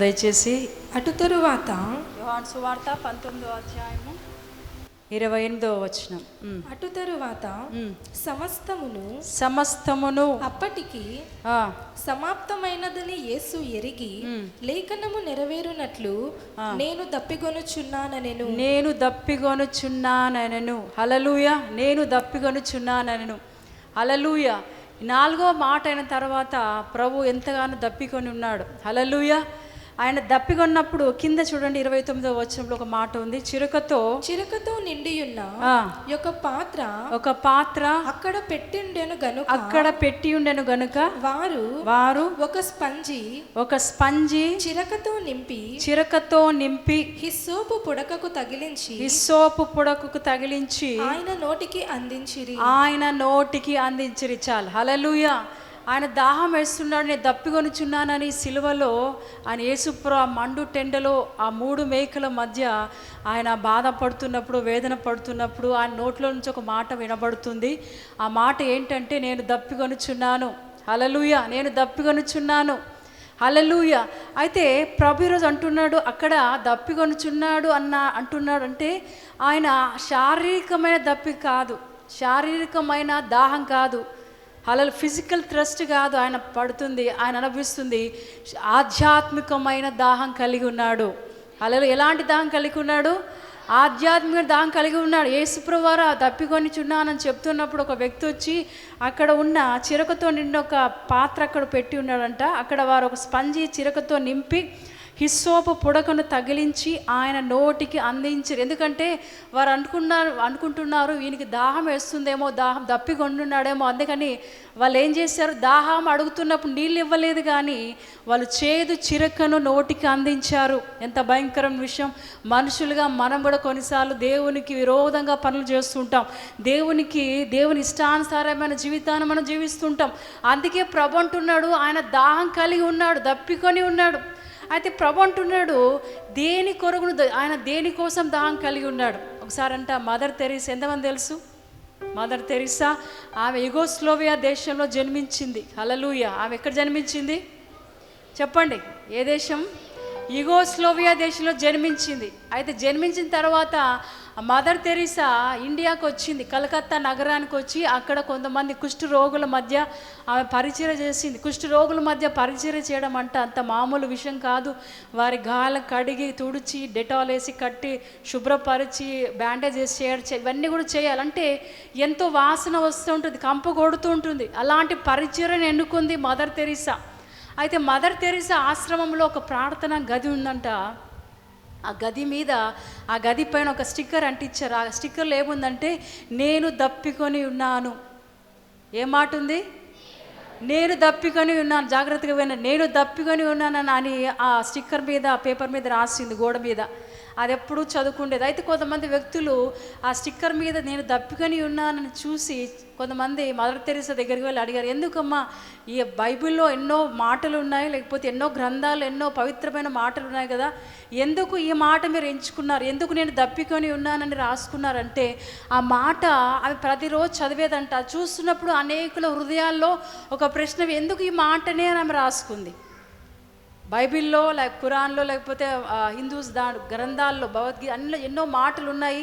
దయచేసి అటు తరువాత యోహాన్ సువార్త పంతొమ్మిదో అధ్యాయము ఇరవై ఎనిమిదో వచనం. అటు తరువాత. సమస్తమును సమస్తమును అప్పటికి సమాప్తమైనదని యేసు ఎరిగి లేఖనము నెరవేరునట్లు నేను దప్పిగొనుచున్నానెను నేను దప్పిగొనుచున్నానను హలలుయ నేను దప్పిగొనుచున్నానను హలలుయ నాలుగో మాట అయిన తర్వాత ప్రభు ఎంతగానో దప్పికొని ఉన్నాడు. హలలుయ ఆయన దప్పికొన్నప్పుడు కింద చూడండి ఇరవై తొమ్మిదో వచనంలో ఒక మాట ఉంది. చిరుకతో చిరకతో నిండియున్న ఆ, యొక్క పాత్ర ఒక పాత్ర అక్కడ పెట్టిండెను గనుక అక్కడ పెట్టి ఉండెను గనుక వారు వారు ఒక స్పంజి ఒక స్పంజి చిరకతో నింపి చిరకతో నింపి హిస్సోపు పుడకకు తగిలించి ఇస్సోపు పుడకకు తగిలించి ఆయన నోటికి అందించిరి. ఆయన నోటికి అందించిరి చాలు. హలలుయ ఆయన దాహం వేస్తున్నాడు నేను దప్పికొనుచున్నానని సిలువలో ఆయన యేసుప్ర ఆ మండు టెండలో ఆ మూడు మేకల మధ్య ఆయన బాధపడుతున్నప్పుడు వేదన పడుతున్నప్పుడు ఆయన నోట్లో నుంచి ఒక మాట వినబడుతుంది. ఆ మాట ఏంటంటే నేను దప్పికొనుచున్నాను హలలుయ నేను దప్పికొనుచున్నాను హలలుయ అయితే ప్రభు ఈరోజు అంటున్నాడు అక్కడ దప్పికొనుచున్నాడు అన్న అంటున్నాడు అంటే ఆయన శారీరకమైన దప్పి కాదు. శారీరకమైన దాహం కాదు. అలా ఫిజికల్ థ్రస్ట్ కాదు ఆయన పడుతుంది ఆయన అనుభవిస్తుంది. ఆధ్యాత్మికమైన దాహం కలిగి ఉన్నాడు. అలా ఎలాంటి దాహం కలిగి ఉన్నాడు? ఆధ్యాత్మిక దాహం కలిగి ఉన్నాడు. ఏసుప్రవార తప్పికొని చున్నానని చెప్తున్నప్పుడు ఒక వ్యక్తి వచ్చి అక్కడ ఉన్న చిరకతో నిండిన ఒక పాత్ర అక్కడ పెట్టి ఉన్నాడంట. అక్కడ వారు ఒక స్పంజి చిరకతో నింపి హిస్సోపు పుడకను తగిలించి ఆయన నోటికి అందించారు. ఎందుకంటే వారు అనుకున్నారు అనుకుంటున్నారు ఈయనకి దాహం వేస్తుందేమో దాహం దప్పికొండున్నాడేమో అందుకని వాళ్ళు ఏం చేశారు? దాహం అడుగుతున్నప్పుడు నీళ్ళు ఇవ్వలేదు కానీ వాళ్ళు చేదు చిరకను నోటికి అందించారు. ఎంత భయంకరం విషయం. మనుషులుగా మనం కూడా కొన్నిసార్లు దేవునికి విరోధంగా పనులు చేస్తుంటాం. దేవునికి దేవుని ఇష్టానుసారమైన జీవితాన్ని మనం జీవిస్తుంటాం. అందుకే ప్రభు అంటున్నాడు ఆయన దాహం కలిగి ఉన్నాడు దప్పికొని ఉన్నాడు. అయితే ప్రభు అంటున్నాడు దేని కొరకును ఆయన దేనికోసం దాహం కలిగి ఉన్నాడు? ఒకసారి అంట మదర్ తెరీసా ఎంతమంది తెలుసు? మదర్ తెరీసా ఆమె యుగోస్లోవియా దేశంలో జన్మించింది. హలలుయ ఆమె ఎక్కడ జన్మించింది? చెప్పండి. ఏ దేశం? యుగోస్లోవియా దేశంలో జన్మించింది. అయితే జన్మించిన తర్వాత మదర్ తెరీసా ఇండియాకు వచ్చింది కలకత్తా నగరానికి వచ్చి అక్కడ కొంతమంది కుష్ఠ రోగుల మధ్య ఆమె పరిచయం చేసింది. కుష్ఠ రోగుల మధ్య పరిచయం చేయడం అంటే అంత మామూలు విషయం కాదు. వారి గాలం కడిగి తుడిచి డెటాల్ వేసి కట్టి శుభ్రపరిచి బ్యాండేజ్ వేసి చేయడం ఇవన్నీ కూడా చేయాలంటే ఎంతో వాసన వస్తూ ఉంటుంది కంప కొడుతూ ఉంటుంది. అలాంటి పరిచయం ఎన్నుకుంది మదర్ తెరీసా. అయితే మదర్ తెరీసా ఆశ్రమంలో ఒక ప్రార్థన గది ఉందంట. ఆ గది మీద ఆ గది పైన ఒక స్టిక్కర్ అంటించారు. ఆ స్టిక్కర్లో ఏముందంటే నేను దప్పికొని ఉన్నాను. ఏ మాట ఉంది? నేను దప్పికొని ఉన్నాను. జాగ్రత్తగా పోయినా నేను దప్పికొని ఉన్నానని అని ఆ స్టిక్కర్ మీద పేపర్ మీద రాసింది గోడ మీద. అది ఎప్పుడు చదువుకుండేది. అయితే కొంతమంది వ్యక్తులు ఆ స్టిక్కర్ మీద నేను దప్పికొని ఉన్నానని చూసి కొంతమంది మదర్ తెరీసా దగ్గరికి వెళ్ళి అడిగారు ఎందుకమ్మా ఈ బైబిల్లో ఎన్నో మాటలు ఉన్నాయి లేకపోతే ఎన్నో గ్రంథాలు ఎన్నో పవిత్రమైన మాటలు ఉన్నాయి కదా? ఎందుకు ఈ మాట మీరు ఎంచుకున్నారు? ఎందుకు నేను దప్పికొని ఉన్నానని రాసుకున్నారంటే ఆ మాట అవి ప్రతిరోజు చదివేదంట. చూస్తున్నప్పుడు అనేకుల హృదయాల్లో ఒక ప్రశ్న ఎందుకు ఈ మాటనే? అని ఆమె రాసుకుంది. బైబిల్లో లేక ఖురాన్లో లేకపోతే హిందూస్ దా గ్రంథాల్లో భగవద్గీత అన్ని ఎన్నో మాటలు ఉన్నాయి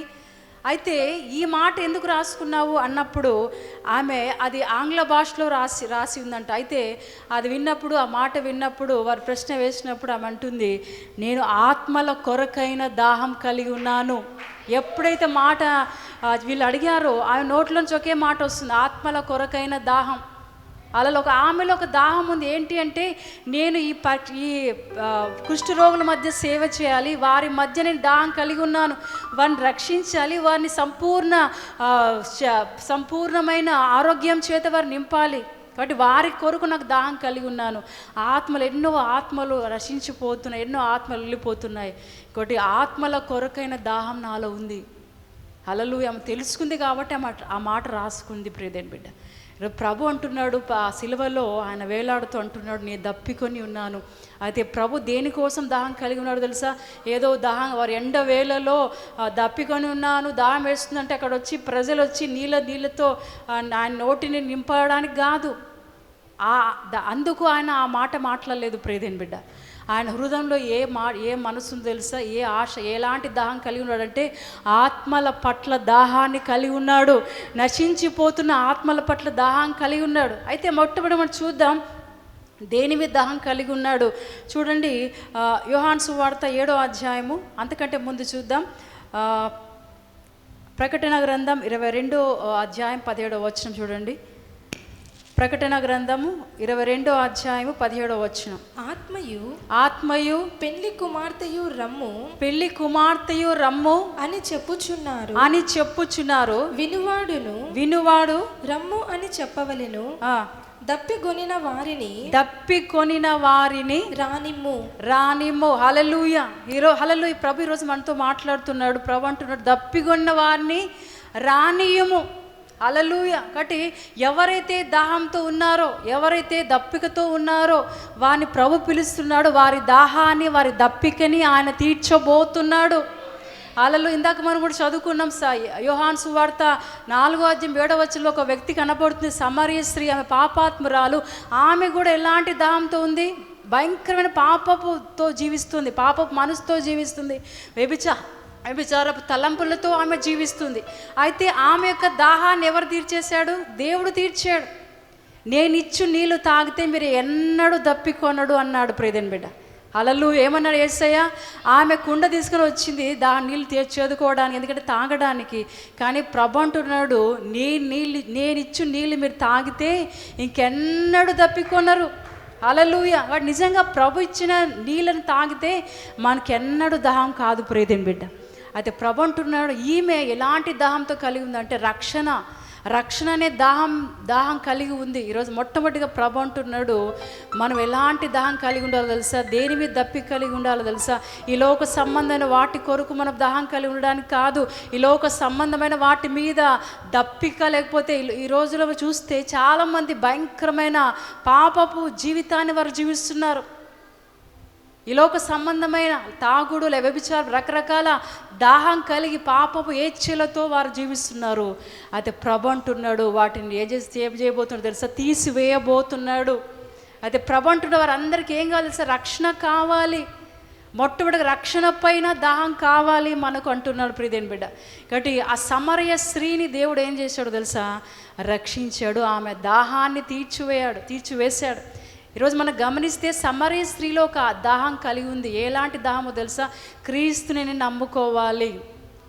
అయితే ఈ మాట ఎందుకు రాసుకున్నావు అన్నప్పుడు ఆమె అది ఆంగ్ల భాషలో రాసి రాసి ఉందంట. అయితే అది విన్నప్పుడు ఆ మాట విన్నప్పుడు వారు ప్రశ్న వేసినప్పుడు ఆమె అంటుంది నేను ఆత్మల కొరకైన దాహం కలిగి ఉన్నాను. ఎప్పుడైతే మాట వీళ్ళు అడిగారో ఆమె నోట్లోంచి ఒకే మాట వస్తుంది ఆత్మల కొరకైన దాహం. అలా ఒక ఆమెలో ఒక దాహం ఉంది. ఏంటి అంటే నేను ఈ ప ఈ కుష్ఠరోగుల మధ్య సేవ చేయాలి. వారి మధ్య నేను దాహం కలిగి ఉన్నాను. వారిని రక్షించాలి. వారిని సంపూర్ణ సంపూర్ణమైన ఆరోగ్యం చేత వారిని నింపాలి. కాబట్టి వారి కొరకు నాకు దాహం కలిగి ఉన్నాను. ఆత్మలు ఎన్నో ఆత్మలు రక్షించిపోతున్నాయి. ఎన్నో ఆత్మలు వెళ్ళిపోతున్నాయి. కాబట్టి ఆత్మల కొరకైన దాహం నాలో ఉంది. అలలు ఆమె తెలుసుకుంది కాబట్టి ఆ మాట ఆ మాట రాసుకుంది ప్రియదేని బిడ్డ. ప్రభు అంటున్నాడు ఆ సిలువలో ఆయన వేలాడుతూ అంటున్నాడు నేను దప్పికొని ఉన్నాను. అయితే ప్రభు దేనికోసం దాహం కలిగి ఉన్నాడు తెలుసా? ఏదో దాహం వారి ఎండ వేలలో దప్పికొని ఉన్నాను. దాహం వేస్తుందంటే అక్కడ వచ్చి ప్రజలు వచ్చి నీళ్ళ నీళ్ళతో ఆయన నోటిని నింపడానికి కాదు. ఆ అందుకు ఆయన ఆ మాట మాట్లాడలేదు ప్రేదేని బిడ్డ. ఆయన హృదయంలో ఏ మా ఏ మనసును తెలుసా? ఏ ఆశ ఎలాంటి దాహం కలిగి ఉన్నాడంటే ఆత్మల పట్ల దాహాన్ని కలిగి ఉన్నాడు. నశించిపోతున్న ఆత్మల పట్ల దాహం కలిగి ఉన్నాడు. అయితే మొట్టమొదటి మనం చూద్దాం దేని మీద దాహం కలిగి ఉన్నాడు. చూడండి యోహాన్సు వార్త ఏడో అధ్యాయము అంతకంటే ముందు చూద్దాం. ప్రకటన గ్రంథం ఇరవై రెండో అధ్యాయం పదిహేడో వచ్చిన చూడండి. ప్రకటన గ్రంథము ఇరవై రెండో అధ్యాయము పదిహేడో వచనం. ఆత్మయు ఆత్మయు పెళ్ళి కుమార్తెయు రమ్ము పెళ్ళి కుమార్తెయు రమ్ము అని చెప్పుచున్నారు. అని చెప్పుచున్నారు. వినువాడును వినువాడు రమ్ము అని చెప్పవలెను. ఆ, దప్పిగొనిన వారిని దప్పి కొనిన వారిని రానిమ్ము. రానిమ్ము. హలలుయ ఈరో హలలు ప్రభు ఈరోజు మనతో మాట్లాడుతున్నాడు ప్రభు అంటున్నాడు దప్పిగొన్న వారిని రానియము. అలలుయ కాబట్టి ఎవరైతే దాహంతో ఉన్నారో ఎవరైతే దప్పికతో ఉన్నారో వారిని ప్రభు పిలుస్తున్నాడు. వారి దాహాన్ని వారి దప్పికని ఆయన తీర్చబోతున్నాడు. అలలు ఇందాక మనం కూడా చదువుకున్నాం సా యోహాన్ సువార్త నాలుగో అధ్యాయం ఏడవ ఒక వ్యక్తి కనపడుతుంది సమరయ స్త్రీ ఆమె పాపాత్మురాలు. ఆమె కూడా ఎలాంటి దాహంతో ఉంది? భయంకరమైన పాపపుతో జీవిస్తుంది పాపపు మనసుతో జీవిస్తుంది. వ్యభిచా వ్యభిచారపు తలంపులతో ఆమె జీవిస్తుంది. అయితే ఆమె యొక్క దాహాన్ని ఎవరు తీర్చేశాడు? దేవుడు తీర్చాడు. నేను ఇచ్చు నీళ్ళు తాగితే మీరు ఎన్నడూ దప్పికొనడు అన్నాడు ప్రేదన్ బిడ్డ. అలలు ఏమన్నాడు ఏసయ్య? ఆమె కుండ తీసుకుని వచ్చింది. దాని నీళ్ళు తీ- చేదుకోవడానికి ఎందుకంటే తాగడానికి. కానీ ప్రభు అంటున్నాడు నీ నీళ్ళు నేను నీళ్ళు మీరు తాగితే ఇంకెన్నడూ దప్పికొనరు. అలలుయ వాడు నిజంగా ప్రభు ఇచ్చిన నీళ్ళని తాగితే మనకెన్నడూ దాహం కాదు ప్రేదన్ బిడ్డ. అయితే ప్రభు అంటున్నాడు ఈమె ఎలాంటి దాహంతో కలిగి ఉందంటే రక్షణ రక్షణ అనే దాహం దాహం కలిగి ఉంది. ఈరోజు మొట్టమొదటిగా ప్రభు అంటున్నాడు మనం ఎలాంటి దాహం కలిగి ఉండాలో తెలుసా? దేని మీద దప్పి కలిగి ఉండాలో తెలుసా? ఈ లోక సంబంధమైన వాటి కొరకు మనం దాహం కలిగి ఉండడానికి కాదు. ఈ లోక సంబంధమైన వాటి మీద దప్పిక లేకపోతే ఈ- ఈ రోజులో చూస్తే చాలామంది భయంకరమైన పాపపు జీవితాన్ని వారు జీవిస్తున్నారు. ఈ లోక సంబంధమైన తాగుడు వ్యభిచారం రకరకాల దాహం కలిగి పాపపు ఏచ్ఛలతో వారు జీవిస్తున్నారు. అయితే ప్రభు అంటున్నాడు వాటిని ఏ చేసి ఏం చేయబోతున్నాడు తెలుసా? తీసివేయబోతున్నాడు. అయితే ప్రభు అంటున్న వారందరికీ ఏం కావాలి తెలుసా? రక్షణ కావాలి. మొట్టమొదటి రక్షణ పైన దాహం కావాలి మనకు అంటున్నాడు ప్రియదేని బిడ్డ. కాబట్టి ఆ సమరయ స్త్రీని దేవుడు ఏం చేశాడు తెలుసా? రక్షించాడు. ఆమె దాహాన్ని తీర్చివేయాడు తీర్చివేశాడు. ఈరోజు మనం గమనిస్తే సమరీ స్త్రీలో ఒక దాహం కలిగి ఉంది. ఎలాంటి దాహమో తెలుసా? క్రీస్తుని నమ్ముకోవాలి.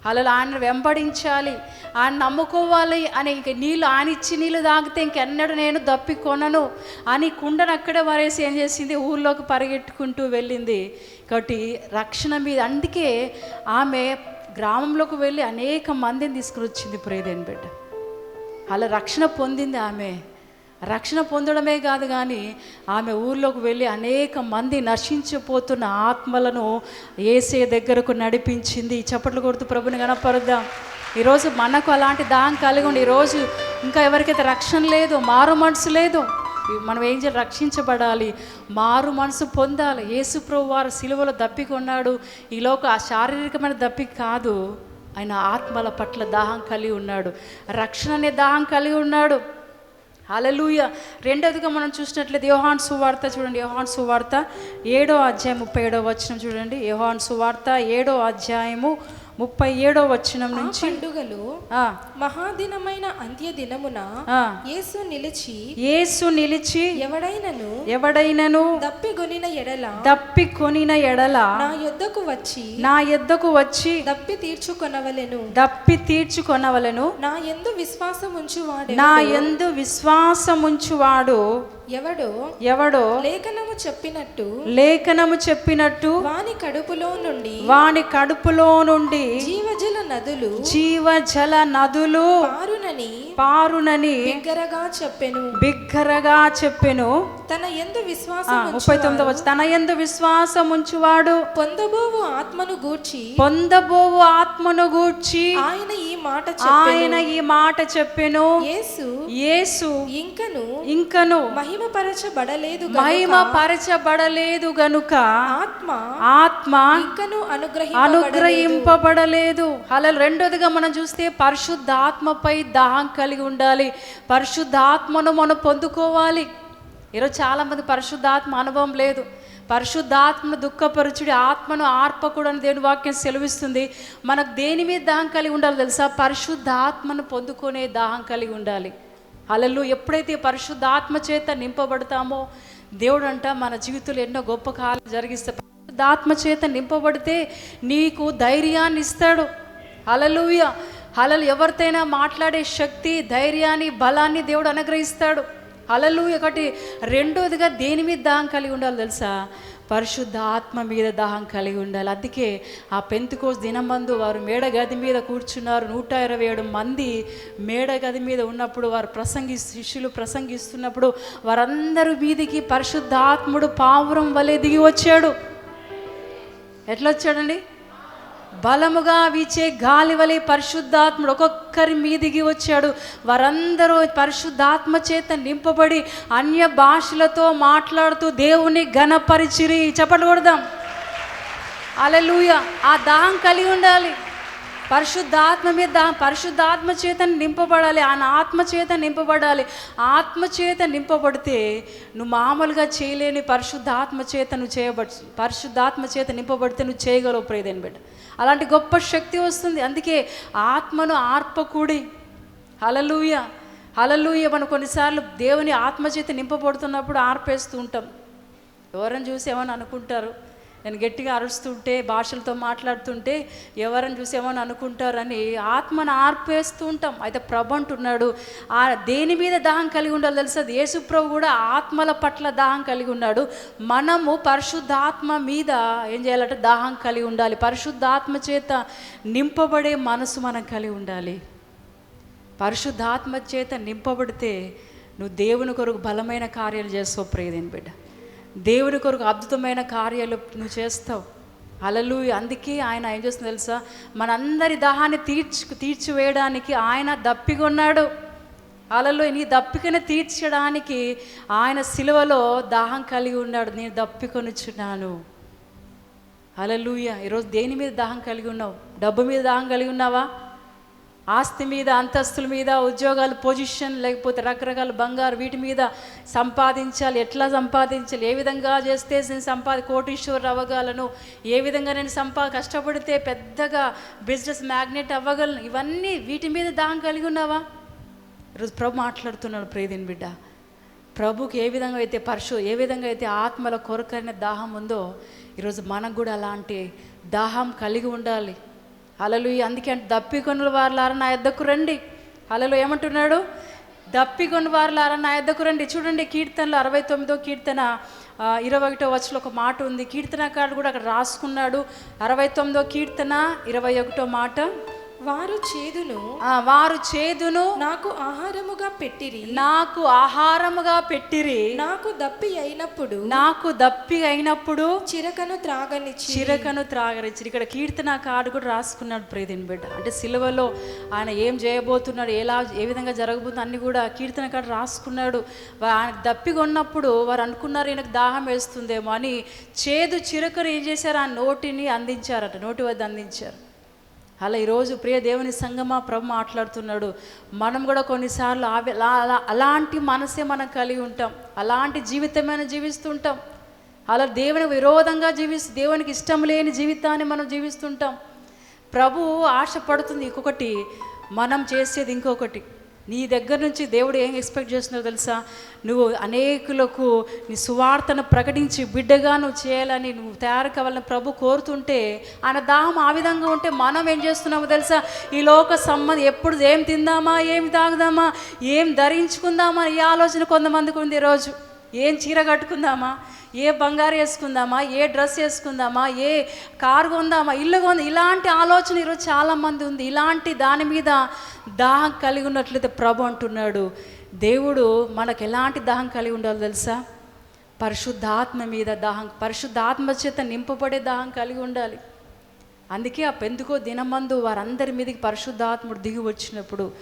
అలా ఆయన వెంబడించాలి. ఆయన నమ్ముకోవాలి అని ఇంక నీళ్ళు ఆయన ఇచ్చి నీళ్ళు తాగితే ఇంకెన్నడూ నేను దప్పికొనను అని కుండను అక్కడే వరేసి ఏం చేసింది? ఊళ్ళోకి పరిగెట్టుకుంటూ వెళ్ళింది. కాబట్టి రక్షణ మీద అందుకే ఆమె గ్రామంలోకి వెళ్ళి అనేక మందిని తీసుకుని వచ్చింది. ప్రేదేని బిడ్డ. అలా రక్షణ పొందింది ఆమె. రక్షణ పొందడమే కాదు కానీ ఆమె ఊర్లోకి వెళ్ళి అనేక మంది నశించిపోతున్న ఆత్మలను ఏసే దగ్గరకు నడిపించింది. చప్పట్లు కొడుతూ ప్రభుని కనపరుద్దాం ఈరోజు మనకు అలాంటి దాహం కలిగి ఉండి ఈరోజు ఇంకా ఎవరికైతే రక్షణ లేదు మారు మనసు లేదు మనం ఏం చేయాలి? రక్షించబడాలి. మారు మనసు పొందాలి. యేసుప్రభు వారు సిలువలో దప్పికొన్నాడు ఈ లోక ఆ శారీరకమైన దప్పి కాదు ఆయన ఆత్మల పట్ల దాహం కలిగి ఉన్నాడు. రక్షణ అనే దాహం కలిగి ఉన్నాడు. అలలుయ రెండవదిగా మనం చూసినట్లయితే యోహాన్ సువార్త చూడండి. యోహాన్ సువార్త ఏడో అధ్యాయం ముప్పై ఏడో వచ్చిన చూడండి. యోహాన్ సువార్త ఏడో అధ్యాయము ముప్పై ఏడో వచనం నుంచి పండుగలో ఆ, మహాదినమైన అంత్య దినమున యేసు నిలిచి యేసు నిలిచి ఎవడైనను ఎవడైనను దప్పిగొనిన ఎడల దప్పి కొనిన ఎడల నా యొద్దకు వచ్చి నా ఎద్దకు వచ్చి దప్పి తీర్చుకొనవలెను. దప్పి తీర్చుకొనవలను. నా ఎందు విశ్వాసం ఉంచువాడే నా ఎందు విశ్వాసముంచువాడు ఎవడో? ఎవడో? లేఖనము చెప్పినట్టు లేఖనము చెప్పినట్టు వాని కడుపులో నుండి వాని కడుపులో నుండి జీవజల నదులు జీవజల నదులు పారునని పారునని బిగ్గరగా చెప్పెను. బిగ్గరగా చెప్పెను. తన ఎందు విశ్వాసం ముప్పై తొమ్మిదవ వచనం. తన ఎందు విశ్వాసం ఉంచువాడు. పొందబోవు ఆత్మను గూర్చి. పొందబోవు ఆత్మను గూర్చి. ఆయన ఈ మాట ఆయన ఈ మాట చెప్పెను. యేసు యేసు ఇంకను ఇంకను మహిమపరచబడలేదు గనుక. మహిమ పరచబడలేదు గనుక. ఆత్మ ఆత్మ ఇంకను అనుగ్రహి అనుగ్రహింపబడలేదు. అలా రెండోదిగా మనం చూస్తే పరిశుద్ధాత్మపై దాహం కలిగి ఉండాలి. పరిశుద్ధాత్మను మనం పొందుకోవాలి. ఈరోజు చాలామంది పరిశుద్ధాత్మ అనుభవం లేదు. పరిశుద్ధాత్మను దుఃఖపరుచుడి ఆత్మను ఆర్పకుడు అని దేవుని వాక్యం సెలవిస్తుంది. మనకు దేని మీద దాహం కలిగి ఉండాలి తెలుసా? పరిశుద్ధాత్మను పొందుకునే దాహం కలిగి ఉండాలి. అలలు ఎప్పుడైతే పరిశుద్ధాత్మ చేత నింపబడతామో దేవుడు అంట మన జీవితంలో ఎన్నో గొప్ప కాలం జరిగిస్తే పరిశుద్ధాత్మ చేత నింపబడితే నీకు ధైర్యాన్ని ఇస్తాడు. అలలుయ అలలు ఎవరితైనా మాట్లాడే శక్తి ధైర్యాన్ని బలాన్ని దేవుడు అనుగ్రహిస్తాడు. అలలు ఒకటి రెండోదిగా దేని మీద దాహం కలిగి ఉండాలి తెలుసా? పరిశుద్ధ ఆత్మ మీద దాహం కలిగి ఉండాలి. అందుకే ఆ పెంతుకోస్ దినమందు వారు మేడ గది మీద కూర్చున్నారు. నూట ఇరవై ఏడు మంది మేడ గది మీద ఉన్నప్పుడు వారు ప్రసంగి శిష్యులు ప్రసంగిస్తున్నప్పుడు వారందరూ మీదికి పరిశుద్ధాత్ముడు పావురం వలె దిగి వచ్చాడు. ఎట్లా వచ్చాడండి? బలముగా వీచే గాలి వలె పరిశుద్ధాత్ముడు. ఒక్కొక్కరి మీదికి వచ్చాడు. వారందరూ పరిశుద్ధాత్మ చేత నింపబడి అన్య భాషలతో మాట్లాడుతూ దేవుని ఘనపరిచిరి. చెప్పట్లు కొడదాం. అలలుయ ఆ దాహం కలిగి ఉండాలి. పరిశుద్ధాత్మ మీద పరిశుద్ధాత్మ చేత నింపబడాలి. ఆయన ఆత్మ చేత నింపబడాలి. ఆత్మ చేత నింపబడితే నువ్వు మామూలుగా చేయలేని పరిశుద్ధాత్మ చేత నువ్వు చేయబడి పరిశుద్ధాత్మ చేత నింపబడితే నువ్వు చేయగలవు. ప్రేదేని బిడ్డ అలాంటి గొప్ప శక్తి వస్తుంది. అందుకే ఆత్మను ఆర్పకూడి. హలలుయ హలలుయ మనం కొన్నిసార్లు దేవుని ఆత్మచేత నింపబడుతున్నప్పుడు ఆర్పేస్తూ ఉంటాం. ఎవరైనా చూసి ఏమని అనుకుంటారు? నేను గట్టిగా అరుస్తుంటే భాషలతో మాట్లాడుతుంటే ఎవరని చూసి అనుకుంటారని ఆత్మను ఆర్పేస్తూ ఉంటాం. అయితే ప్రభు అంటున్నాడు ఆ దేని మీద దాహం కలిగి ఉండాలి తెలుసా? యేసుప్రభు కూడా ఆత్మల పట్ల దాహం కలిగి ఉన్నాడు. మనము పరిశుద్ధాత్మ మీద ఏం చేయాలంటే దాహం కలిగి ఉండాలి. పరిశుద్ధాత్మ చేత నింపబడే మనసు మనం కలిగి ఉండాలి. పరిశుద్ధాత్మ చేత నింపబడితే నువ్వు దేవుని కొరకు బలమైన కార్యాలు చేస్తావు ప్రేదేని బిడ్డ. దేవుని కొరకు అద్భుతమైన కార్యాలు నువ్వు చేస్తావు. అలలు అందుకే ఆయన ఏం చేస్తుంది తెలుసా? మనందరి దాహాన్ని తీర్చు తీర్చివేయడానికి ఆయన దప్పికొన్నాడు అలలు నీ దప్పికను తీర్చడానికి ఆయన సిలువలో దాహం కలిగి ఉన్నాడు. నేను దప్పికొనిచ్చున్నాను అలలుయ ఈరోజు దేని మీద దాహం కలిగి ఉన్నావు? డబ్బు మీద దాహం కలిగి ఉన్నావా? ఆస్తి మీద అంతస్తుల మీద ఉద్యోగాలు పొజిషన్ లేకపోతే రకరకాల బంగారు వీటి మీద సంపాదించాలి. ఎట్లా సంపాదించాలి? ఏ విధంగా చేస్తే నేను సంపాది కోటీశ్వర్ అవ్వగలను? ఏ విధంగా నేను సంపా కష్టపడితే పెద్దగా బిజినెస్ మ్యాగ్నెట్ అవ్వగలను? ఇవన్నీ వీటి మీద దాహం కలిగి ఉన్నావా? ఈరోజు ప్రభు మాట్లాడుతున్నాడు ప్రేదిన్ బిడ్డ. ప్రభుకి ఏ విధంగా అయితే పరశు ఏ విధంగా అయితే ఆత్మల కొరకైన దాహం ఉందో ఈరోజు మనకు కూడా అలాంటి దాహం కలిగి ఉండాలి. అలలు అందుకే దప్పికొనుల వారులారా నా ఎద్దకు రండి. అలలు ఏమంటున్నాడు? దప్పికొని వారులారా నా ఎద్దకు రండి. చూడండి కీర్తనలు అరవై తొమ్మిదో కీర్తన ఇరవై ఒకటో వచ్చలో ఒక మాట ఉంది. కీర్తనకారుడు కూడా అక్కడ రాసుకున్నాడు. అరవై తొమ్మిదో కీర్తన ఇరవై ఒకటో మాట. వారు చేదును ఆ, వారు చేదును నాకు ఆహారముగా పెట్టిరి. నాకు ఆహారముగా పెట్టిరి. నాకు దప్పి అయినప్పుడు నాకు దప్పి అయినప్పుడు చిరకను త్రాగనిచ్చి. చిరకను త్రాగరిచ్చి ఇక్కడ కీర్తన కార్డు కూడా రాసుకున్నాడు ప్రేదిన్ బిడ్డ. అంటే సిలువలో ఆయన ఏం చేయబోతున్నాడు ఎలా ఏ విధంగా జరగబోతుంది అన్ని కూడా కీర్తన కార్డు రాసుకున్నాడు. ఆయన దప్పిగా ఉన్నప్పుడు వారు అనుకున్నారు ఈయనకు దాహం వేస్తుందేమో అని. చేదు చిరకను ఏం చేశారు? ఆ నోటిని అందించారట నోటి వద్ద అందించారు. అలా ఈరోజు ప్రియ దేవుని సంగమా ప్రభు మాట్లాడుతున్నాడు. మనం కూడా కొన్నిసార్లు అలా అలా- అలాంటి మనసే మనం కలిగి ఉంటాం. అలాంటి జీవితమైన జీవిస్తుంటాం. అలా దేవుని విరోధంగా జీవిస్తూ దేవునికి ఇష్టం లేని జీవితాన్ని మనం జీవిస్తుంటాం. ప్రభు ఆశపడుతుంది ఇంకొకటి మనం చేసేది ఇంకొకటి. నీ దగ్గర నుంచి దేవుడు ఏం ఎక్స్పెక్ట్ చేస్తున్నావు తెలుసా? నువ్వు అనేకులకు నీ సువార్తను ప్రకటించి బిడ్డగా నువ్వు చేయాలని నువ్వు తయారు కావాలని ప్రభు కోరుతుంటే ఆయన దాహం ఆ విధంగా ఉంటే మనం ఏం చేస్తున్నామో తెలుసా? ఈ లోక సంబంధం ఎప్పుడు ఏం తిందామా ఏం తాగుదామా ఏం ధరించుకుందామా ఈ ఆలోచన కొంతమందికి ఉంది ఈరోజు. ఏం చీర కట్టుకుందామా? ఏ బంగారు వేసుకుందామా? ఏ డ్రెస్ వేసుకుందామా? ఏ కారు కొందామా? ఇల్లు కొందా? ఇలాంటి ఆలోచన ఈరోజు చాలామంది ఉంది. ఇలాంటి దాని మీద దాహం కలిగి ఉన్నట్లయితే ప్రభు అంటున్నాడు. దేవుడు మనకు ఎలాంటి దాహం కలిగి ఉండాలో తెలుసా? పరిశుద్ధాత్మ మీద దాహం పరిశుద్ధాత్మ చేత నింపబడే దాహం కలిగి ఉండాలి. అందుకే ఆ పెందుకో దినమందు వారందరి మీదకి పరిశుద్ధాత్ముడు దిగి వచ్చినప్పుడు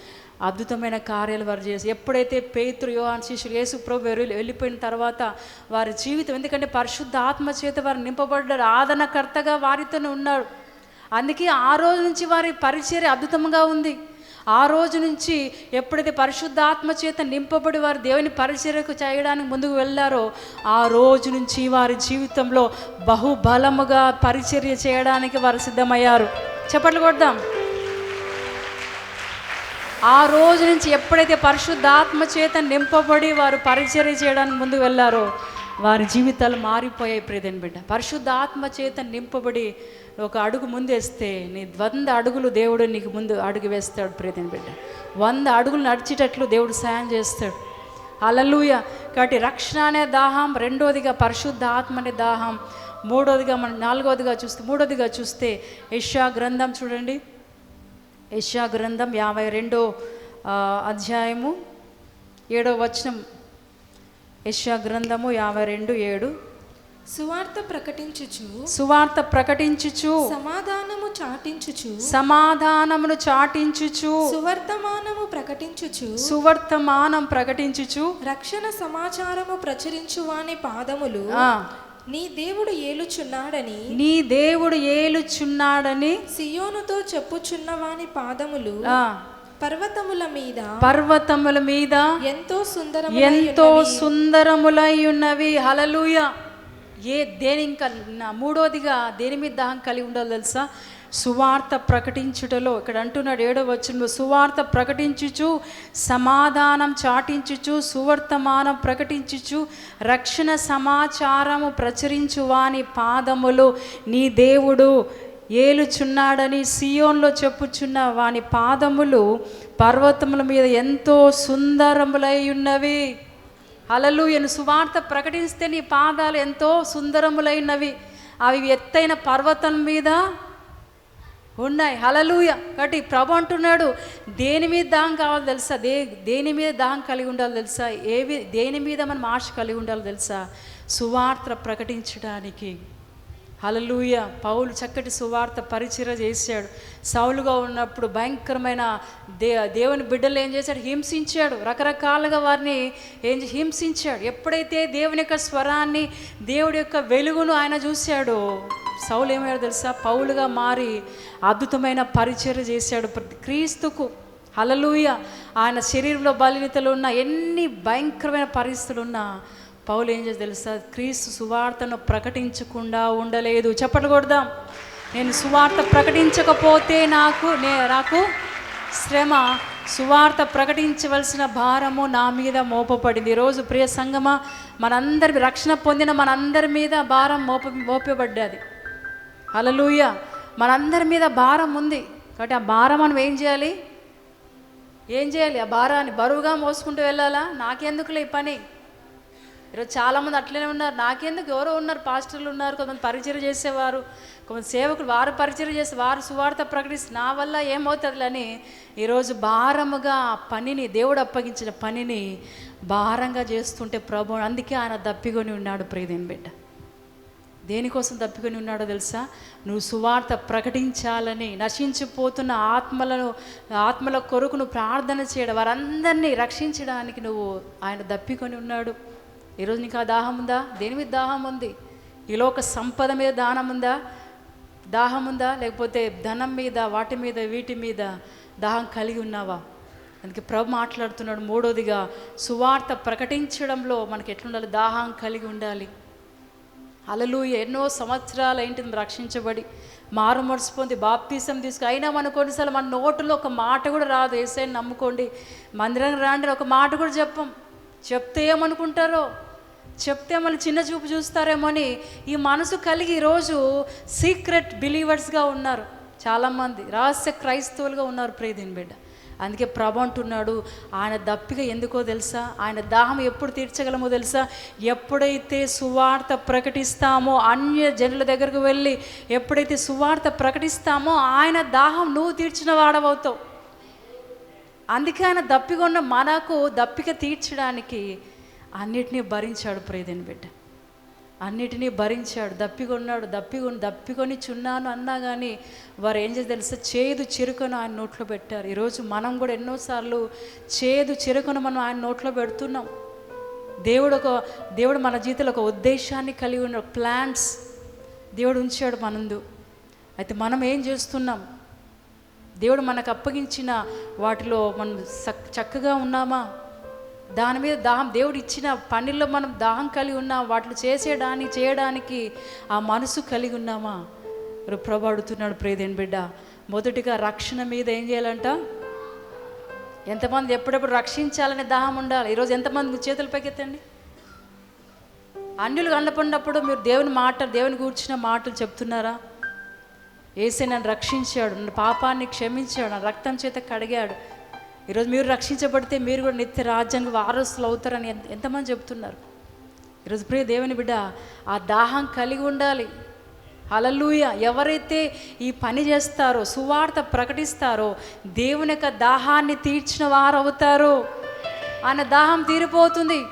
అద్భుతమైన కార్యాలు వారు చేసి ఎప్పుడైతే పేతురు యోహాన్ శిష్యులు యేసు ప్రభు వెళ్ళి- వెళ్ళిపోయిన తర్వాత వారి జీవితం ఎందుకంటే పరిశుద్ధ ఆత్మ చేత వారు నింపబడ్డారు ఆదరణకర్తగా వారితోనే ఉన్నారు. అందుకే ఆ రోజు నుంచి వారి పరిచర్య అద్భుతంగా ఉంది. ఆ రోజు నుంచి ఎప్పుడైతే పరిశుద్ధాత్మ చేత నింపబడి వారు దేవుని పరిచర్యకు చేయడానికి ముందుకు వెళ్ళారో ఆ రోజు నుంచి వారి జీవితంలో బహుబలముగా పరిచర్య చేయడానికి వారు సిద్ధమయ్యారు. చెప్పట్లు కొడదాం. ఆ రోజు నుంచి ఎప్పుడైతే పరిశుద్ధాత్మ చేత నింపబడి వారు పరిచర్య చేయడానికి ముందు వెళ్ళారో వారి జీవితాలు మారిపోయాయి ప్రియదని బిడ్డ. పరిశుద్ధాత్మ చేత నింపబడి ఒక అడుగు ముందేస్తే నీ వంద అడుగులు దేవుడు నీకు ముందు అడుగు వేస్తాడు ప్రియదని బిడ్డ. వంద అడుగులు నడిచేటట్లు దేవుడు సాయం చేస్తాడు. అలలుయ కాబట్టి రక్షణ అనే దాహం రెండోదిగా పరిశుద్ధ ఆత్మ అనే దాహం మూడోదిగా మనం నాలుగోదిగా చూస్తే మూడోదిగా చూస్తే యశా గ్రంథం చూడండి. యెషయా గ్రంథం యాభై రెండో అధ్యాయము ఏడో వచనం. యెషయా గ్రంథము యాభై రెండు ఏడు. సువార్త ప్రకటించుచు. సువార్త ప్రకటించుచు. సమాధానము చాటించుచు. సమాధానమును చాటించుచు. సువర్తమానము ప్రకటించుచు. సువర్తమానం ప్రకటించుచు. రక్షణ సమాచారము ప్రచురించు వాని పాదములు నీ దేవుడు ఏలుచున్నాడని నీ దేవుడు ఏలుచున్నాడని సియోనుతో చెప్పుచున్న వాని పాదములు ఆ, పర్వతముల మీద పర్వతముల మీద ఎంతో సుందరము ఎంతో సుందరములై ఉన్నవి. హలలుయ ఏ దేని ఇంకా నా మూడోదిగా దేని మీద దాహం కలిగి ఉండాలి తెలుసా? సువార్త ప్రకటించుటలో ఇక్కడ అంటున్నాడు ఏడో వచ్చిన సువార్త ప్రకటించుచు సమాధానం చాటించుచు సువర్తమానం ప్రకటించుచు రక్షణ సమాచారము ప్రచురించు వాని పాదములు నీ దేవుడు ఏలుచున్నాడని సియోన్లో చెప్పుచున్న వాని పాదములు పర్వతముల మీద ఎంతో సుందరములై ఉన్నవి అలలుయను సువార్త ప్రకటిస్తే నీ పాదాలు ఎంతో సుందరములైనవి. అవి ఎత్తైన పర్వతం మీద ఉన్నాయి. హలలుయ కాబట్టి ప్రభు అంటున్నాడు దేని మీద దాహం కావాలో తెలుసా? దే దేని మీద దాహం కలిగి ఉండాలో తెలుసా? ఏవి దేని మీద మనం ఆశ కలిగి ఉండాలో తెలుసా? సువార్త ప్రకటించడానికి. హలలుయ పౌలు చక్కటి సువార్త పరిచయ చేశాడు. సౌలుగా ఉన్నప్పుడు భయంకరమైన దే దేవుని బిడ్డలు ఏం చేశాడు? హింసించాడు. రకరకాలుగా వారిని ఏం హింసించాడు. ఎప్పుడైతే దేవుని యొక్క స్వరాన్ని దేవుడి యొక్క వెలుగును ఆయన చూశాడో సౌలు ఏమయ్యాడు తెలుసా? పౌలుగా మారి అద్భుతమైన పరిచర్య చేశాడు ప్రతి క్రీస్తుకు. హలలుయ ఆయన శరీరంలో బలితలు ఉన్న ఎన్ని భయంకరమైన పరిస్థితులు ఉన్నా పౌలు ఏం చేసి తెలుసా? క్రీస్తు సువార్తను ప్రకటించకుండా ఉండలేదు. చెప్పట్లు కొడదాం. నేను సువార్త ప్రకటించకపోతే నాకు నే నాకు శ్రమ. సువార్త ప్రకటించవలసిన భారము నా మీద మోపబడింది. ఈరోజు ప్రియ సంగమ మనందరి రక్షణ పొందిన మనందరి మీద భారం మోప మోపబడ్డది. హలలుయ మనందరి మీద భారం ఉంది. కాబట్టి ఆ భారం మనం ఏం చేయాలి? ఏం చేయాలి? ఆ భారాన్ని బరువుగా మోసుకుంటూ వెళ్ళాలా? నాకెందుకులే ఈ పని? ఈరోజు చాలామంది అట్లనే ఉన్నారు. నాకెందుకు? ఎవరో ఉన్నారు. పాస్టర్లు ఉన్నారు. కొంతమంది పరిచయం చేసేవారు. కొంతమంది సేవకులు వారు పరిచయం చేసి వారు సువార్త ప్రకటిస్తే నా వల్ల ఏమవుతుందని ఈరోజు భారముగా పనిని దేవుడు అప్పగించిన పనిని భారంగా చేస్తుంటే ప్రభు అందుకే ఆయన దప్పికొని ఉన్నాడు ప్రియదేని బిడ్డ. దేనికోసం తప్పుకొని ఉన్నాడో తెలుసా? నువ్వు సువార్త ప్రకటించాలని నశించిపోతున్న ఆత్మలను ఆత్మల కొరకు నువ్వు ప్రార్థన చేయడం వారందరినీ రక్షించడానికి నువ్వు ఆయన దప్పికొని ఉన్నాడు. ఈరోజు నీకు ఆ దాహం ఉందా? దేని మీద దాహం ఉంది? ఈలో ఒక సంపద మీద దానం ఉందా? దాహం ఉందా? లేకపోతే ధనం మీద వాటి మీద వీటి మీద దాహం కలిగి ఉన్నావా? అందుకే ప్రభు మాట్లాడుతున్నాడు మూడోదిగా సువార్త ప్రకటించడంలో మనకి ఎట్లుండాలి? దాహం కలిగి ఉండాలి. అలలు ఎన్నో సంవత్సరాలు ఏంటిది రక్షించబడి. మారు మనసు పొంది బాప్తీసం తీసుకు అయినా మన కొన్నిసార్లు మన నోటులో ఒక మాట కూడా రాదు. ఏసైని నమ్ముకోండి. మందిరానికి రాండి. ఒక మాట కూడా చెప్పం. చెప్తే ఏమనుకుంటారో? చెప్తే మళ్ళీ చిన్న చూపు చూస్తారేమో అని ఈ మనసు కలిగి ఈరోజు సీక్రెట్ బిలీవర్స్గా ఉన్నారు. చాలామంది. రహస్య క్రైస్తవులుగా ఉన్నారు. ప్రియదిన్ బిడ్డ. అందుకే ప్రభు అంటున్నాడు ఆయన దప్పిక ఎందుకో తెలుసా? ఆయన దాహం ఎప్పుడు తీర్చగలమో తెలుసా? ఎప్పుడైతే సువార్త ప్రకటిస్తామో అన్య జనుల దగ్గరకు వెళ్ళి ఎప్పుడైతే సువార్త ప్రకటిస్తామో ఆయన దాహం నువ్వు తీర్చిన వాడవవుతావు. అందుకే ఆయన దప్పికొన్న మనకు దప్పిక తీర్చడానికి అన్నిటినీ భరించాడు ప్రియదని బిడ్డ. అన్నిటినీ భరించాడు దప్పికొన్నాడు దప్పికొని దప్పికొని చున్నాను అన్నా కానీ వారు ఏం చేసి తెలుసా? చేదు చిరుకను ఆయన నోట్లో పెట్టారు. ఈరోజు మనం కూడా ఎన్నోసార్లు చేదు చిరుకను మనం ఆయన నోట్లో పెడుతున్నాం. దేవుడు ఒక దేవుడు మన జీవితంలో ఒక ఉద్దేశాన్ని కలిగి ఉన్న ప్లాన్స్ దేవుడు ఉంచాడు మనందు. అయితే మనం ఏం చేస్తున్నాం? దేవుడు మనకు అప్పగించిన వాటిలో మనం చక్కగా ఉన్నామా? దాని మీద దాహం దేవుడు ఇచ్చిన పనిలో మనం దాహం కలిగి ఉన్నాం వాటిని చేసేయడానికి చేయడానికి ఆ మనసు కలిగి ఉన్నామా? మరి ప్రభు అడుగుతున్నాడు ప్రేదేన్ బిడ్డ మొదటిగా రక్షణ మీద ఏం చేయాలంట? ఎంతమంది ఎప్పుడెప్పుడు రక్షించాలనే దాహం ఉండాలి. ఈరోజు ఎంతమంది చేతులు పైకెత్తండి? అన్యులు కనపడినప్పుడు మీరు దేవుని మాట దేవుని కూర్చిన మాటలు చెప్తున్నారా? ఏసే నన్ను రక్షించాడు నన్ను పాపాన్ని క్షమించాడు నా రక్తం చేత కడిగాడు. ఈరోజు మీరు రక్షించబడితే మీరు కూడా నిత్య రాజ్యాంగ వారసులు అవుతారని ఎంతమంది చెప్తున్నారు ఈరోజు ప్రియ దేవుని బిడ్డ ఆ దాహం కలిగి ఉండాలి. అలలుయ ఎవరైతే ఈ పని చేస్తారో సువార్త ప్రకటిస్తారో దేవుని యొక్క దాహాన్ని తీర్చిన వారు అవుతారో ఆయన దాహం తీరిపోతుంది.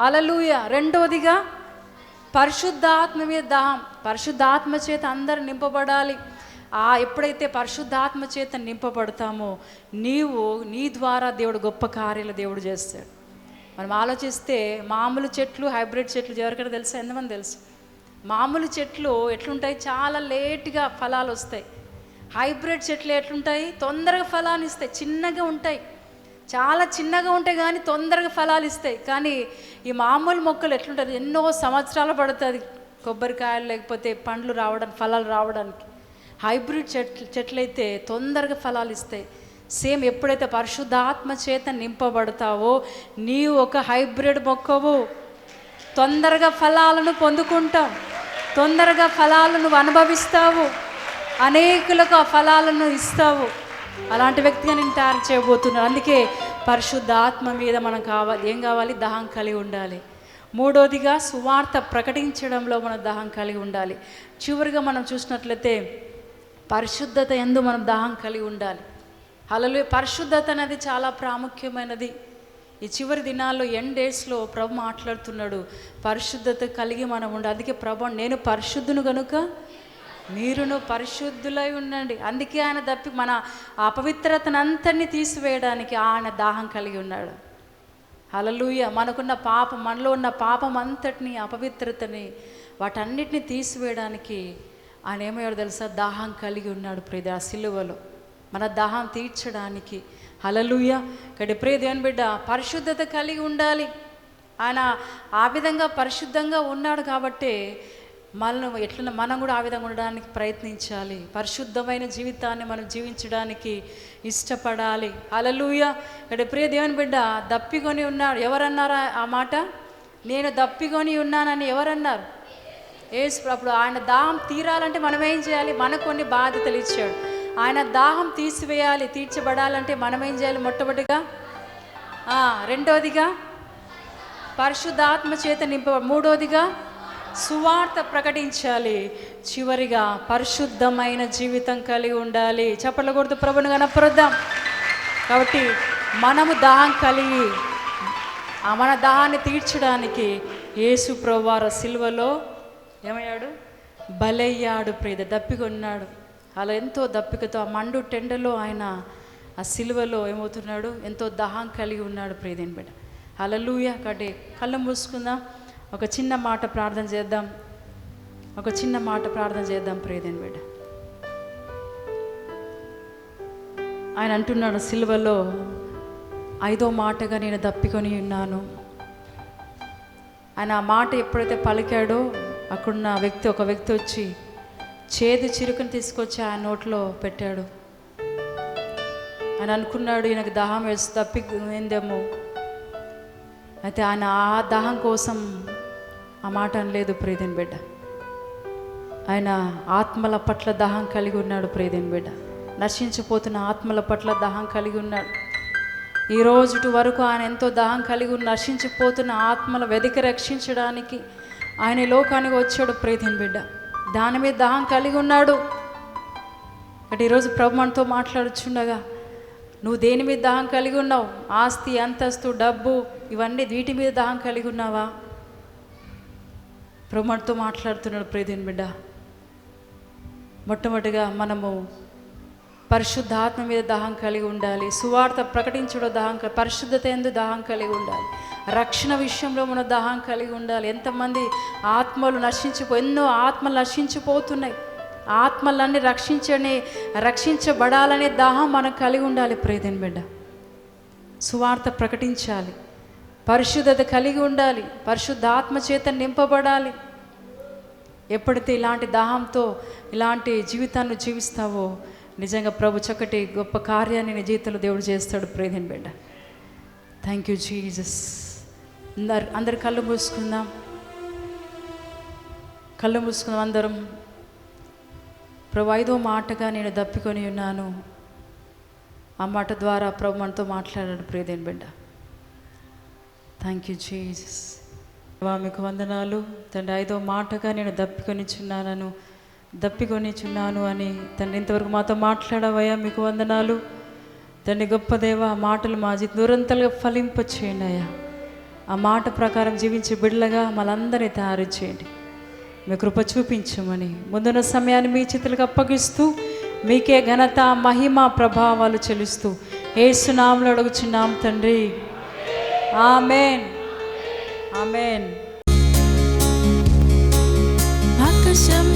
అలలుయ రెండవదిగా పరిశుద్ధాత్మ మీద దాహం. పరిశుద్ధాత్మ చేత అందరు నింపబడాలి. ఆ ఎప్పుడైతే పరిశుద్ధాత్మ చేత నింపబడతామో నీవు నీ ద్వారా దేవుడు గొప్ప కార్యాలు దేవుడు చేస్తాడు. మనం ఆలోచిస్తే మామూలు చెట్లు హైబ్రిడ్ చెట్లు ఎవరికైనా తెలుసా? ఎంతమంది తెలుసు? మామూలు చెట్లు ఎట్లుంటాయి? చాలా లేట్గా ఫలాలు వస్తాయి. హైబ్రిడ్ చెట్లు ఎట్లుంటాయి? తొందరగా ఫలాన్ని ఇస్తాయి. చిన్నగా ఉంటాయి. చాలా చిన్నగా ఉంటాయి కానీ తొందరగా ఫలాలు ఇస్తాయి. కానీ ఈ మామూలు మొక్కలు ఎట్లుంటుంది ఎన్నో సంవత్సరాలు పడుతుంది కొబ్బరికాయలు లేకపోతే పండ్లు రావడానికి ఫలాలు రావడానికి. హైబ్రిడ్ చెట్లు చెట్లయితే తొందరగా ఫలాలు ఇస్తాయి. సేమ్ ఎప్పుడైతే పరిశుద్ధాత్మ చేత నింపబడతావో నీవు ఒక హైబ్రిడ్ మొక్కవు. తొందరగా ఫలాలను పొందుకుంటాం తొందరగా ఫలాలను నువ్వు అనుభవిస్తావు. అనేకులకు ఆ ఫలాలను ఇస్తావు. అలాంటి వ్యక్తిగా నేను తయారు చేయబోతున్నాను అందుకే పరిశుద్ధ ఆత్మ మీద మనం కావాలి ఏం కావాలి? దహం కలిగి ఉండాలి. మూడోదిగా సువార్త ప్రకటించడంలో మన దాహం కలిగి ఉండాలి. చివరిగా మనం చూసినట్లయితే పరిశుద్ధత ఎందు మనం దాహం కలిగి ఉండాలి. అలలు పరిశుద్ధత అనేది చాలా ప్రాముఖ్యమైనది. ఈ చివరి దినాల్లో ఎన్ డేస్లో ప్రభు మాట్లాడుతున్నాడు. పరిశుద్ధత కలిగి మనం ఉండాలి అందుకే ప్రభు నేను పరిశుద్ధును గనుక మీరును పరిశుద్ధులై ఉండండి. అందుకే ఆయన తప్పి మన అపవిత్రతనంతటిని తీసివేయడానికి ఆయన దాహం కలిగి ఉన్నాడు. అలలుయ మనకున్న పాపం మనలో ఉన్న పాపం అంతటిని అపవిత్రతని వాటన్నిటిని తీసివేయడానికి ఆయన ఏమయ్యాడు తెలుసా? దాహం కలిగి ఉన్నాడు ప్రేద ఆ సిలువలో. మన దాహం తీర్చడానికి. హలలుయ ఇక్కడ ప్రియ బిడ్డ పరిశుద్ధత కలిగి ఉండాలి. ఆయన ఆ విధంగా పరిశుద్ధంగా ఉన్నాడు కాబట్టి మనల్ని ఎట్లా మనం కూడా ఆ విధంగా ఉండడానికి ప్రయత్నించాలి. పరిశుద్ధమైన జీవితాన్ని మనం జీవించడానికి ఇష్టపడాలి. అలలుయ ఇక్కడ ప్రియ దేవుని బిడ్డ దప్పికొని ఉన్నాడు. ఎవరన్నారా ఆ మాట? నేను దప్పికొని ఉన్నానని ఎవరన్నారు? ఏసు అప్పుడు ఆయన దాహం తీరాలంటే మనం ఏం చేయాలి? మనకు కొన్ని బాధ్యతలు ఇచ్చాడు. ఆయన దాహం తీసివేయాలి తీర్చబడాలంటే మనం ఏం చేయాలి మొట్టమొదటిగా? రెండోదిగా పరిశుద్ధాత్మ చేత నింప మూడోదిగా సువార్త ప్రకటించాలి. చివరిగా పరిశుద్ధమైన జీవితం కలిగి ఉండాలి. చెప్పలకూడదు కొడుతూ ప్రభుని కనపరుద్దాం. కాబట్టి మనము దాహం కలిగి ఆ మన దాహాన్ని తీర్చడానికి యేసు ప్రభువార సిల్వలో ఏమయ్యాడు? బలయ్యాడు ప్రేద దప్పికొన్నాడు. అలా ఎంతో దప్పికతో ఆ మండు టెండలో ఆయన ఆ సిలువలో ఏమవుతున్నాడు? ఎంతో దాహం కలిగి ఉన్నాడు ప్రేదేని బిడ్డ. అలలుయ కాబట్టి కళ్ళు మూసుకుందాం. ఒక చిన్న మాట ప్రార్థన చేద్దాం. ఒక చిన్న మాట ప్రార్థన చేద్దాం ప్రేదేని బిడ్డ. ఆయన అంటున్నాడు సిలువలో ఐదో మాటగా నేను దప్పికొని ఉన్నాను. ఆయన ఆ మాట ఎప్పుడైతే పలికాడో అక్కడున్న వ్యక్తి ఒక వ్యక్తి వచ్చి చేదు చిరుకుని తీసుకొచ్చి ఆ నోట్లో పెట్టాడు. ఆయన అనుకున్నాడు ఈయనకు దాహం వేసి తప్పిందేమో. అయితే ఆయన ఆ దాహం కోసం ఆ మాట అనలేదు ప్రీతిని బిడ్డ. ఆయన ఆత్మల పట్ల దాహం కలిగి ఉన్నాడు ప్రీతిని బిడ్డ. నశించిపోతున్న ఆత్మల పట్ల దాహం కలిగి ఉన్నాడు. ఈ రోజుటి వరకు ఆయన ఎంతో దాహం కలిగి నశించిపోతున్న ఆత్మల వెదికి రక్షించడానికి ఆయన లోకానికి వచ్చాడు ప్రీతిన్ బిడ్డ. దాని మీద దాహం కలిగి ఉన్నాడు. అంటే ఈరోజు ప్రభు మనతో మాట్లాడుచుండగా నువ్వు దేని మీద దాహం కలిగి ఉన్నావు? ఆస్తి అంతస్తు డబ్బు ఇవన్నీ వీటి మీద దాహం కలిగి ఉన్నావా? ప్రభు మనతో మాట్లాడుతున్నాడు ప్రీతిన్ బిడ్డ. మొట్టమొదటిగా మనము పరిశుద్ధాత్మ మీద దాహం కలిగి ఉండాలి. సువార్త ప్రకటించడం దాహం పరిశుద్ధత ఎందు దాహం కలిగి ఉండాలి. రక్షణ విషయంలో మన దాహం కలిగి ఉండాలి. ఎంతమంది ఆత్మలు నశించిపో ఎన్నో ఆత్మలు నశించిపోతున్నాయి. ఆత్మలన్నీ రక్షించని రక్షించబడాలనే దాహం మనం కలిగి ఉండాలి. ప్రేదన్ బిడ్డ సువార్త ప్రకటించాలి. పరిశుద్ధత కలిగి ఉండాలి. పరిశుద్ధాత్మ చేత నింపబడాలి. ఎప్పుడైతే ఇలాంటి దాహంతో ఇలాంటి జీవితాన్ని జీవిస్తావో నిజంగా ప్రభు చక్కటి గొప్ప కార్యాన్ని నీ జీవితంలో దేవుడు చేస్తాడు. ప్రేదన్ బిడ్డ. థ్యాంక్ యూ జీజస్ అందరు అందరు కళ్ళు మూసుకుందాం. కళ్ళు మూసుకుందాం అందరం. ప్రభు ఐదో మాటగా నేను దప్పికొని ఉన్నాను. ఆ మాట ద్వారా ప్రభు మనతో మాట్లాడాడు. ప్రియదేని బిడ్డ. థ్యాంక్ యూ జీజస్ మీకు వందనాలు. తండ్రి ఐదో మాటగా నేను దప్పికొనిచున్నాను దప్పికొనిచున్నాను అని తండ్రి ఇంతవరకు మాతో మాట్లాడవయ్యా మీకు వందనాలు. తండ్రి గొప్ప దేవ ఆ మాటలు మా జీ దూరంతలుగా ఫలింపచేయండి అయ్యా. ఆ మాట ప్రకారం జీవించే బిడ్డలుగా మనందరినీ తయారు చేయండి. మీ కృప చూపించమని ముందున్న సమయాన్ని మీ చేతులకు అప్పగిస్తూ మీకే ఘనత మహిమ ప్రభావాలు చెల్లిస్తూ ఏసునామలు అడుగుచున్నాం తండ్రి. ఆమెన్. ఆమెన్. ఆకాశం